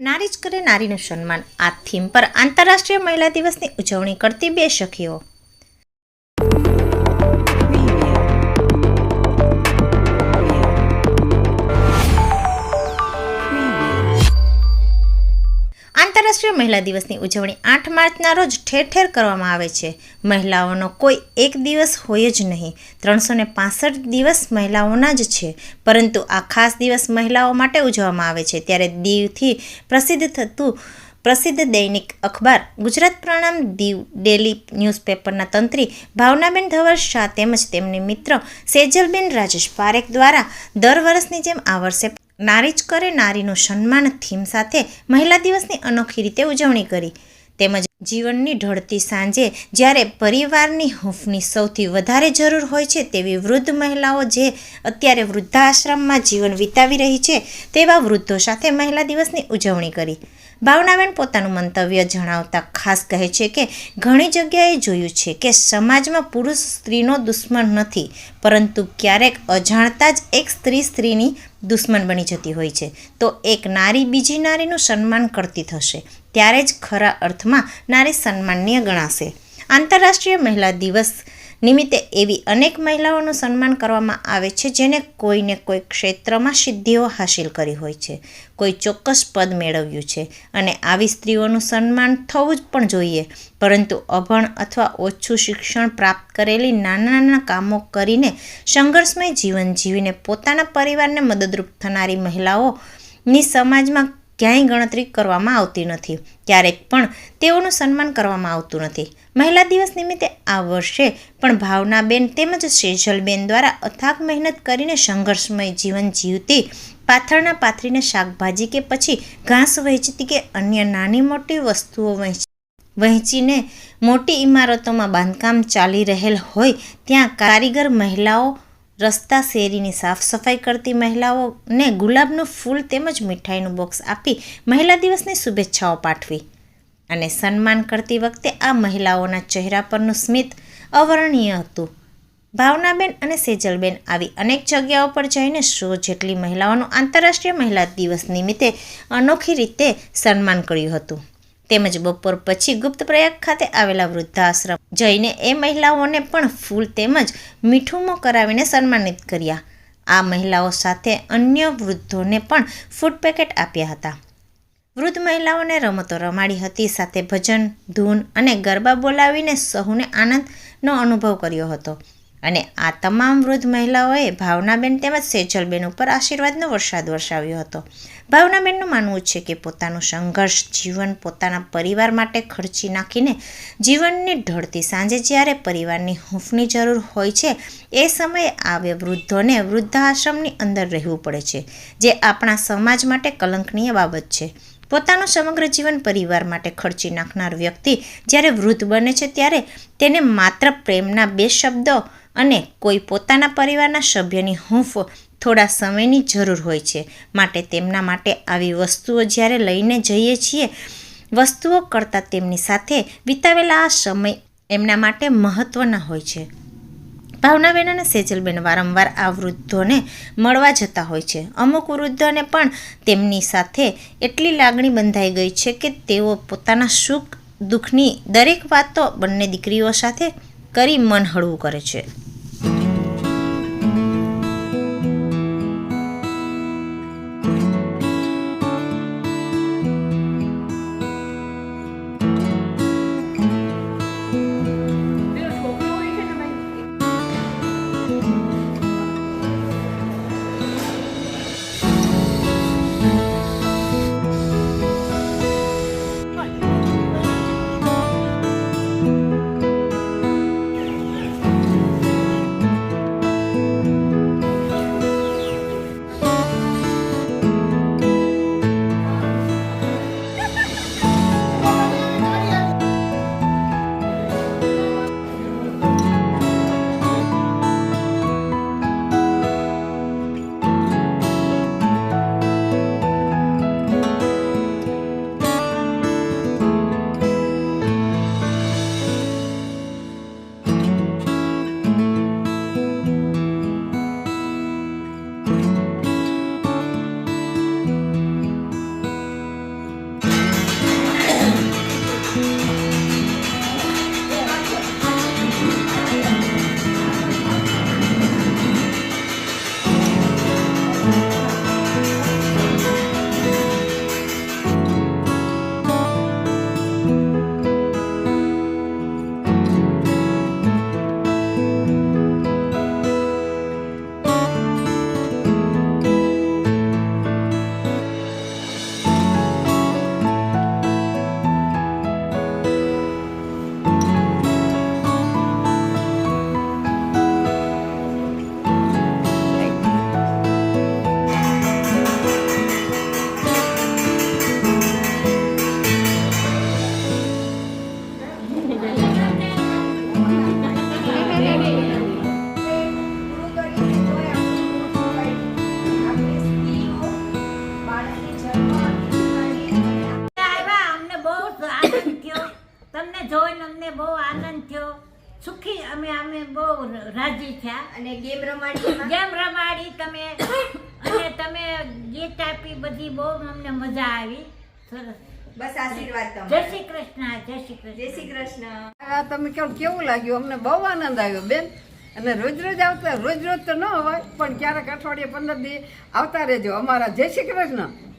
નારી જ કરે નારીનું સન્માન. આ થીમ પર આંતરરાષ્ટ્રીય મહિલા દિવસની ઉજવણી કરતી બે સખીઓ. મહિલા દિવસની ઉજવણી આઠ માર્ચના રોજ ઠેર ઠેર કરવામાં આવે છે. મહિલાઓનો કોઈ એક દિવસ હોય જ નહીં. ત્રણસો ને દિવસ મહિલાઓના જ છે. પરંતુ આ ખાસ દિવસ મહિલાઓ માટે ઉજવવામાં આવે છે. ત્યારે દીવથી પ્રસિદ્ધ થતું પ્રસિદ્ધ દૈનિક અખબાર, ગુજરાત પ્રણામ દીવ, ડેલી ન્યૂઝપેપરના તંત્રી ભાવનાબેન ધવર શાહ તેમજ તેમની મિત્ર સેજલબેન રાજેશ પારેખ દ્વારા દર વર્ષની જેમ આ વર્ષે નારી જ કરે નારીનું સન્માન થીમ સાથે મહિલા દિવસની અનોખી રીતે ઉજવણી કરી. તેમજ જીવનની ઢળતી સાંજે જ્યારે પરિવારની હૂંફની સૌથી વધારે જરૂર હોય છે તેવી વૃદ્ધ મહિલાઓ જે અત્યારે વૃદ્ધાશ્રમમાં જીવન વિતાવી રહી છે તેવા વૃદ્ધો સાથે મહિલા દિવસની ઉજવણી કરી. ભાવનાબેન પોતાનું મંતવ્ય જણાવતા ખાસ કહે છે કે, ઘણી જગ્યાએ જોયું છે કે સમાજમાં પુરુષ સ્ત્રીનો દુશ્મન નથી, પરંતુ ક્યારેક અજાણતા જ એક સ્ત્રી સ્ત્રીની દુશ્મન બની જતી હોય છે. તો એક નારી બીજી નારીનું સન્માન કરતી થશે, ત્યારે જ ખરા અર્થમાં નારી સન્માનનીય ગણાશે. આંતરરાષ્ટ્રીય મહિલા દિવસ નિમિત્તે એવી અનેક મહિલાઓનું સન્માન કરવામાં આવે છે જેને કોઈને કોઈ ક્ષેત્રમાં સિદ્ધિઓ હાંસિલ કરી હોય છે. કોઈ ચોક્કસ પદ મેળવ્યું છે અને આવી સ્ત્રીઓનું સન્માન થવું જ પણ જોઈએ. પરંતુ અભણ અથવા ઓછું શિક્ષણ પ્રાપ્ત કરેલી નાના નાના કામો કરીને સંઘર્ષમય જીવન જીવીને પોતાના પરિવારને મદદરૂપ થનારી મહિલાઓની સમાજમાં ક્યાંય ગણતરી કરવામાં આવતી નથી. ક્યારેક પણ તેઓનું સન્માન કરવામાં આવતું નથી. મહિલા દિવસ નિમિત્તે આ વર્ષે પણ ભાવનાબેન તેમજ સેજલબેન દ્વારા અથાગ મહેનત કરીને સંઘર્ષમય જીવન જીવતી પાથરના પાથરીને શાકભાજી કે પછી ઘાસ વહેંચતી કે અન્ય નાની મોટી વસ્તુઓ વહેંચ, વહેંચીને મોટી ઇમારતોમાં બાંધકામ ચાલી રહેલ હોય ત્યાં કારીગર મહિલાઓ રસ્તા શેરીની સાફ સફાઈ કરતી મહિલાઓને ગુલાબનું ફૂલ તેમજ મીઠાઈનું બોક્સ આપી મહિલા દિવસની શુભેચ્છાઓ પાઠવી. અને સન્માન કરતી વખતે આ મહિલાઓના ચહેરા પરનું સ્મિત અવર્ણનીય હતું. ભાવનાબેન અને સેજલબેન આવી અનેક જગ્યાઓ પર જઈને સો જેટલી મહિલાઓનું આંતરરાષ્ટ્રીય મહિલા દિવસ નિમિત્તે અનોખી રીતે સન્માન કર્યું હતું. તેમજ બપોર પછી ગુપ્ત પ્રયાગ ખાતે આવેલા વૃદ્ધાશ્રમ. જઈને એ મહિલાઓને પણ ફૂલ તેમજ મીઠુંમો કરાવીને સન્માનિત કર્યા. આ મહિલાઓ સાથે અન્ય વૃદ્ધોને પણ ફૂડ પેકેટ આપ્યા હતા. વૃદ્ધ મહિલાઓને રમતો રમાડી હતી, સાથે ભજન, ધૂન અને ગરબા બોલાવીને સહુને આનંદનો અનુભવ કર્યો હતો. અને આ તમામ વૃદ્ધ મહિલાઓએ ભાવનાબેન તેમજ સેજલબેન ઉપર આશીર્વાદનો વરસાદ વરસાવ્યો હતો. ભાવનાબેનનું માનવું છે કે પોતાનું સંઘર્ષ જીવન પોતાના પરિવાર માટે ખર્ચી નાખીને જીવનની ઢળતી સાંજે જ્યારે પરિવારની હૂંફની જરૂર હોય છે, એ સમયે આવે વૃદ્ધોને વૃદ્ધાશ્રમની અંદર રહેવું પડે છે, જે આપણા સમાજ માટે કલંકનીય બાબત છે. પોતાનું સમગ્ર જીવન પરિવાર માટે ખર્ચી નાખનાર વ્યક્તિ જ્યારે વૃદ્ધ બને છે ત્યારે તેને માત્ર પ્રેમના બે શબ્દો અને કોઈ પોતાના પરિવારના સભ્યની હૂંફ થોડા સમયની જરૂર હોય છે. માટે તેમના માટે આવી વસ્તુઓ જ્યારે લઈને જઈએ છીએ, વસ્તુઓ કરતાં તેમની સાથે વિતાવેલા આ સમય એમના માટે મહત્ત્વના હોય છે. ભાવનાબેન અને સેજલબેન વારંવાર આ વૃદ્ધોને મળવા જતા હોય છે. અમુક વૃદ્ધોને પણ તેમની સાથે એટલી લાગણી બંધાઈ ગઈ છે કે તેઓ પોતાના સુખ દુઃખની દરેક વાતો બંને દીકરીઓ સાથે કરી મન હળવું કરે છે. સુખી અમે અમે બહુ રાજી થયા. અને ગેમ રમાડી ગેમ રમાડી તમે અને તમે ગીત આપી બધી બહુ અમને મજા આવી. સરસ. બસ આશીર્વાદ જય શ્રી કૃષ્ણ જય શ્રી કૃષ્ણ. જય શ્રી કૃષ્ણ. તમે કેવું કેવું લાગ્યું? અમને બહુ આનંદ આવ્યો બેન. અને રોજ રોજ આવતા રોજ રોજ તો ન હોય પણ ક્યારેક અઠવાડિયે પંદર દિવસ આવતા રહેજો. અમારા જય શ્રી કૃષ્ણ.